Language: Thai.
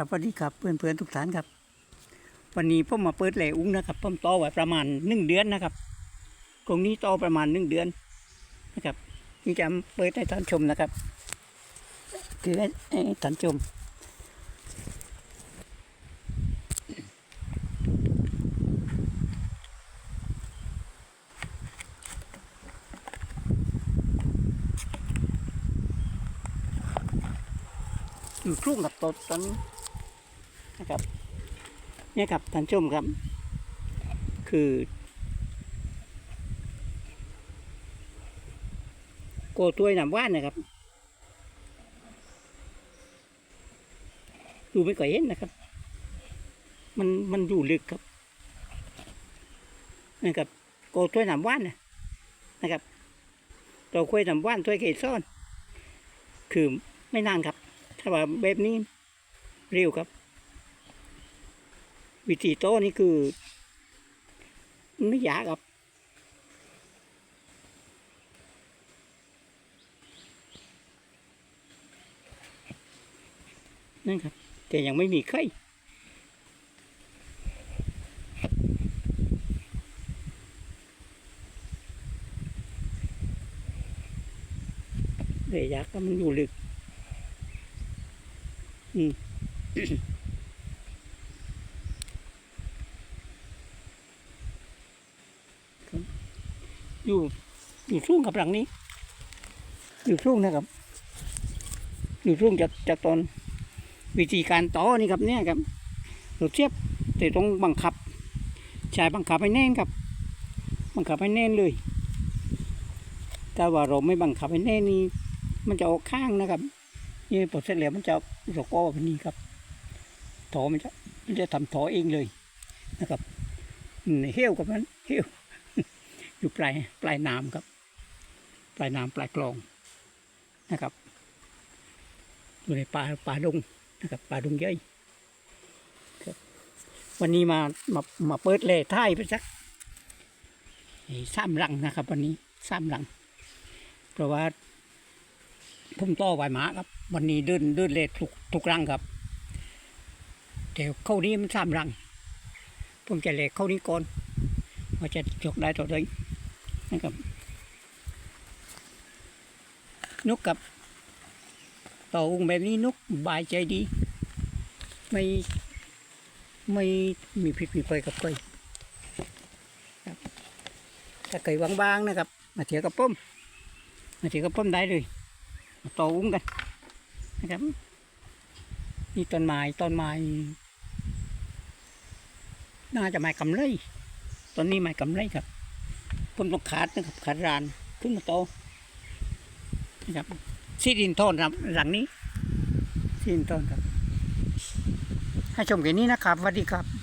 ครับสวัสดีครับเพื่อนเพื่อนๆทุกท่านครับ วันนี้ผมมาเปิดแหล่อุ้งนะครับผมต่อไว้ประมาณหนึ่งเดือนนะครับกรงนี้ต่อประมาณหนึ่งเดือนนะครับนี่จะเปิดให้ท่านชมนะครับคือให้ท่านชมอยู่ช่วงกับตอนตอน นะครับเนี่ยครับท่านชมครับ คือ โกตัวยน้ำว่านนะครับ ดูไม่ก่อยเห็นนะครับ มันมันอยู่ลึกครับนะครับโกตัวยน้ำว่านนะนะครับตัวคุยน้ำว่านตัวเกศซ่อน คือไม่นานครับ ถ้าว่าแบบนี้เร็วครับ วิธีโต้นี่คือ ไม่ยากครับนั่นครับ แต่ยังไม่มีไข่เลยยากก็มันอยู่ลึก อืม อยู่อยู่ช่วงกับหลังนี้ อยู่ช่วงนะครับ อยู่ช่วงจากจากตอนวิธีการต่อนี่ครับเนี่ยครับเราเทียบแต่ต้องบังคับใช้บังคับให้แน่นครับ บังคับให้แน่นเลยถ้าว่าเราไม่บังคับให้แน่นนี่มันจะออกข้างนะครับนี่พอเสร็จแล้วมันจะสกอแบบนี้ครับถอมันจะมันจะทำถอเองเลยนะครับเหี้ยวกับมันเหี้ยว อยู่ปลายปลายน้ำครับ ปลายน้ำปลายคลองนะครับอยู่ในป่าป่าดงนะครับป่าดงใหญ่ครับวันนี้มามามาเปิดเล่ท้ายไปสักไอ้สามหลังนะครับ วันนี้สามหลัง เพราะว่าผมต่อไหวหมาครับ วันนี้เดินเดินเล่ทุกทุกรังครับแต่เข้านี้มันสามรังผมจะเล่เข้านี้ก่อนว่าจะจกได้ต่อได้ นะครับนกกับต่อองแบบนี้นกบายใจดี ไม่ไม่มีพิษมีภัยกับใครถ้าเคยบางๆนะครับ มาเถียกับป้มมาเถียกับป้มได้เลยมาต่ออุ้งกันนะครับนี่ต้นไม้ต้นไม้น่าจะไม้กำไรต้นนี้ไม้กำไรครับ ผมต้องขาดนะครับขาดรานขึ้นมาโตนะครับซีดินทอนครับหลังนี้ซีดินทอนครับ ให้ชมแค่นี้นะครับสวัสดีครับ